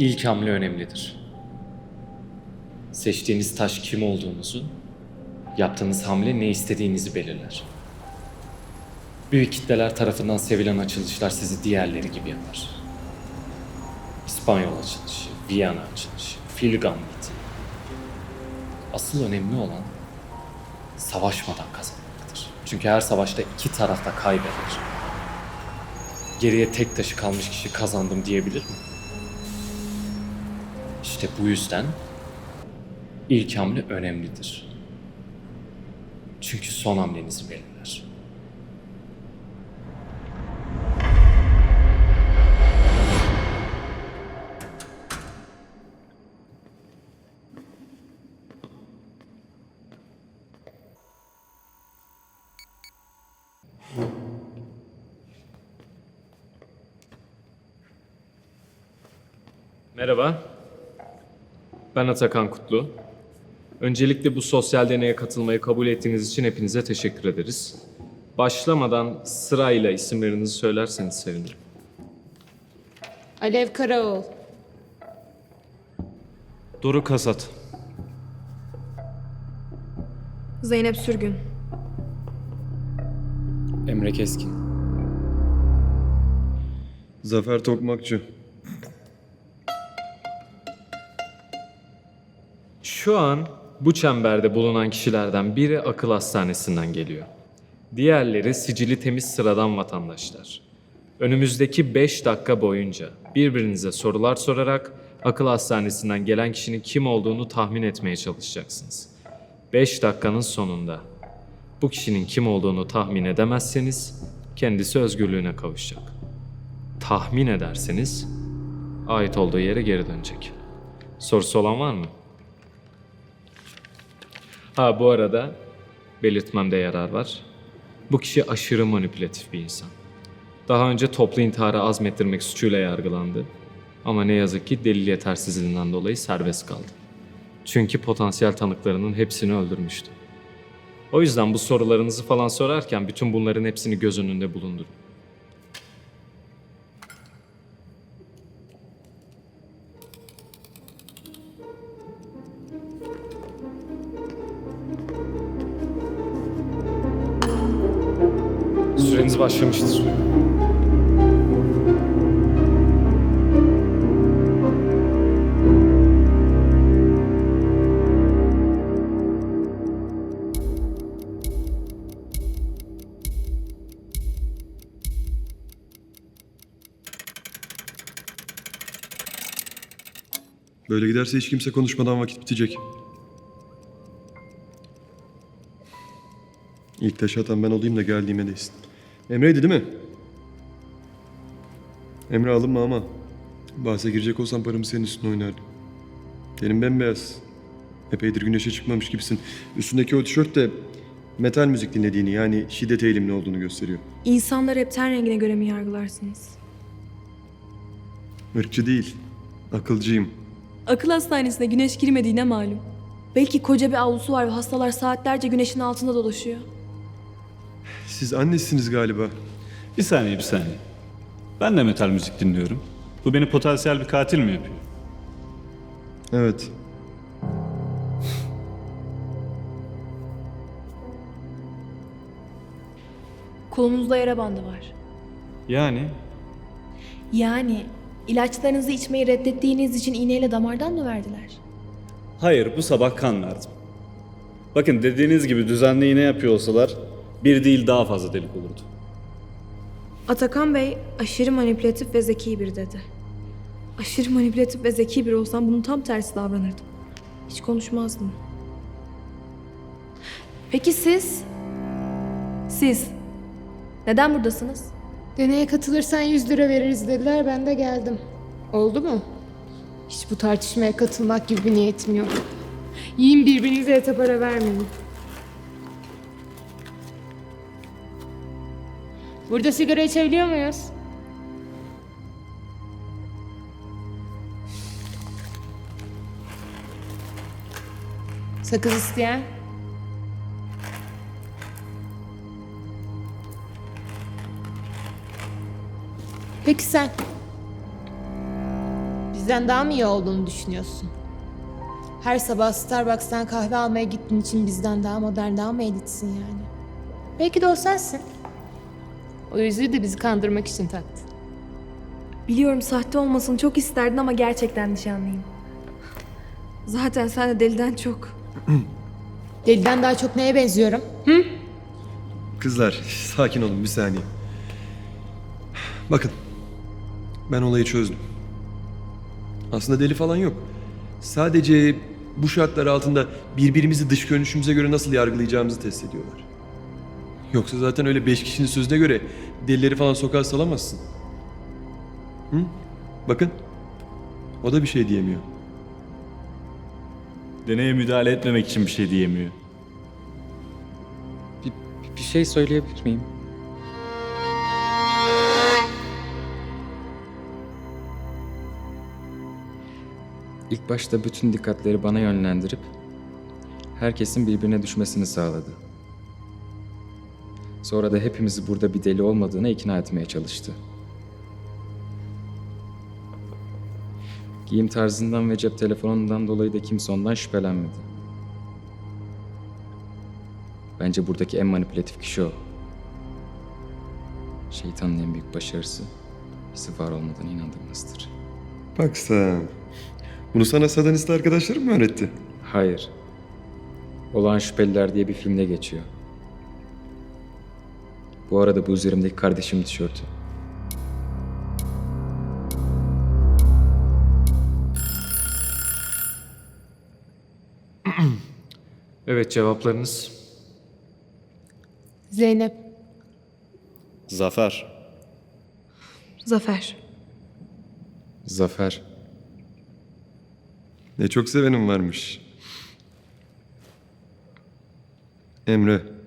İlk hamle önemlidir. Seçtiğiniz taş kim olduğunuzu, yaptığınız hamle ne istediğinizi belirler. Büyük kitleler tarafından sevilen açılışlar sizi diğerleri gibi yapar. İspanyol açılışı, Viyana açılışı, Fil Gambit. Asıl önemli olan savaşmadan kazanmaktır. Çünkü her savaşta iki taraf da kaybeder. Geriye tek taşı kalmış kişi kazandım diyebilir mi? İşte bu yüzden ilk hamle önemlidir. Çünkü son hamlenizi belirler. Merhaba. Ben Atakan Kutlu. Öncelikle bu sosyal deneye katılmayı kabul ettiğiniz için hepinize teşekkür ederiz. Başlamadan sırayla isimlerinizi söylerseniz sevinirim. Alev Karaoğul. Doruk Hasat. Zeynep Sürgün. Emre Keskin. Zafer Tokmakçı. Şu an bu çemberde bulunan kişilerden biri akıl hastanesinden geliyor. Diğerleri sicili temiz sıradan vatandaşlar. Önümüzdeki 5 dakika boyunca birbirinize sorular sorarak akıl hastanesinden gelen kişinin kim olduğunu tahmin etmeye çalışacaksınız. 5 dakikanın sonunda bu kişinin kim olduğunu tahmin edemezseniz kendisi özgürlüğüne kavuşacak. Tahmin ederseniz ait olduğu yere geri dönecek. Sorusu olan var mı? Ha bu arada belirtmemde yarar var. Bu kişi aşırı manipülatif bir insan. Daha önce toplu intihara azmettirmek suçuyla yargılandı. Ama ne yazık ki delil yetersizliğinden dolayı serbest kaldı. Çünkü potansiyel tanıklarının hepsini öldürmüştü. O yüzden bu sorularınızı falan sorarken bütün bunların hepsini göz önünde bulundurun. Süreniz başlamıştır. Böyle giderse hiç kimse konuşmadan vakit bitecek. İlk taşı atan ben olayım da geldiğime değsin. Emre'ydi değil mi? Emre alınma ama. Bahse girecek olsam paramı senin üstüne oynardım. Tenin bembeyaz. Epeydir güneşe çıkmamış gibisin. Üstündeki o tişört de metal müzik dinlediğini yani şiddet eğilimli olduğunu gösteriyor. İnsanları hep ten rengine göre mi yargılarsınız? Irkçı değil. Akılcıyım. Akıl hastanesine güneş girmediğine malum. Belki koca bir avlusu var ve hastalar saatlerce güneşin altında dolaşıyor. Siz annesiniz galiba. Bir saniye bir saniye. Ben de metal müzik dinliyorum. Bu beni potansiyel bir katil mi yapıyor? Evet. Kolunuzda yara bandı var. Yani Yani ilaçlarınızı içmeyi reddettiğiniz için iğneyle damardan mı verdiler? Hayır, bu sabah kan verdim. Bakın dediğiniz gibi düzenli iğne yapıyor olsalar bir değil daha fazla delik olurdu. Atakan Bey aşırı manipülatif ve zeki bir dedi. Aşırı manipülatif ve zeki bir olsam bunun tam tersi davranırdım. Hiç konuşmazdım. Peki siz? Siz? Neden buradasınız? Deneye katılırsan 100 lira veririz dediler ben de geldim. Oldu mu? Hiç bu tartışmaya katılmak gibi bir niyetim yok. Yiyin birbirinize ete para vermeyin. Burada sigara içebiliyor muyuz? Sakız isteyen? Peki sen? Bizden daha mı iyi olduğunu düşünüyorsun? Her sabah Starbucks'tan kahve almaya gittiğin için bizden daha modern, daha mı elitsin yani? Belki de o sensin. O yüzüğü de bizi kandırmak için taktın. Biliyorum sahte olmasını çok isterdin ama gerçekten nişanlıyım. Zaten sen de deliden çok. Deliden daha çok neye benziyorum? Kızlar sakin olun bir saniye. Bakın. Ben olayı çözdüm. Aslında deli falan yok. Sadece bu şartlar altında birbirimizi dış görünüşümüze göre nasıl yargılayacağımızı test ediyorlar. Yoksa zaten öyle beş kişinin sözüne göre delileri falan sokağa salamazsın. Hı? Bakın. O da bir şey diyemiyor. Deneye müdahale etmemek için bir şey diyemiyor. Bir, bir şey söyleyebilir miyim? İlk başta bütün dikkatleri bana yönlendirip herkesin birbirine düşmesini sağladı. Sonra da hepimizi burada bir deli olmadığına ikna etmeye çalıştı. Giyim tarzından ve cep telefonundan dolayı da kimse ondan şüphelenmedi. Bence buradaki en manipülatif kişi o. Şeytanın en büyük başarısı bizi var olmadan inandırmasıdır. Bak sen. Bunu sana satanist arkadaşlarım mı öğretti? Hayır. Olağan Şüpheliler diye bir filmde geçiyor. Bu arada bu üzerimdeki kardeşimin tişörtü. Evet cevaplarınız. Zeynep. Zafer. Zafer. Zafer. Ne çok sevenim varmış. Emre.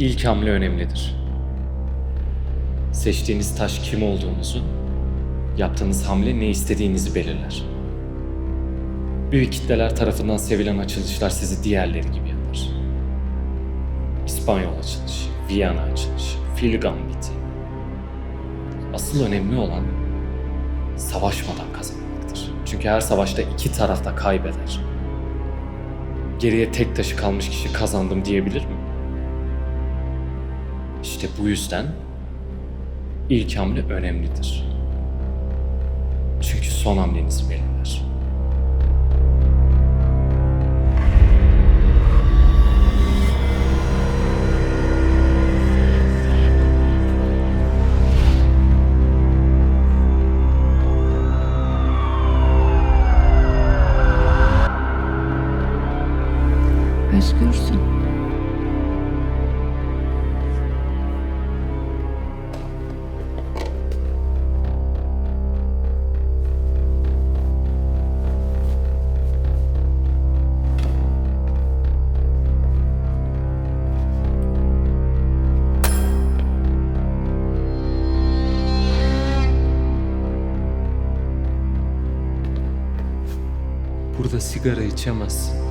İlk hamle önemlidir. Seçtiğiniz taş kim olduğunuzu, yaptığınız hamle ne istediğinizi belirler. Büyük kitleler tarafından sevilen açılışlar sizi diğerleri gibi yapar. İspanyol açılışı, Viyana açılışı, Fil Gambiti. Asıl önemli olan savaşmadan kazanmaktır. Çünkü her savaşta iki taraf da kaybeder. Geriye tek taşı kalmış kişi kazandım diyebilir mi? İşte bu yüzden ilk hamle önemlidir. Çünkü son hamlenizi belirler. Özgürsün. Sigara içemezsin.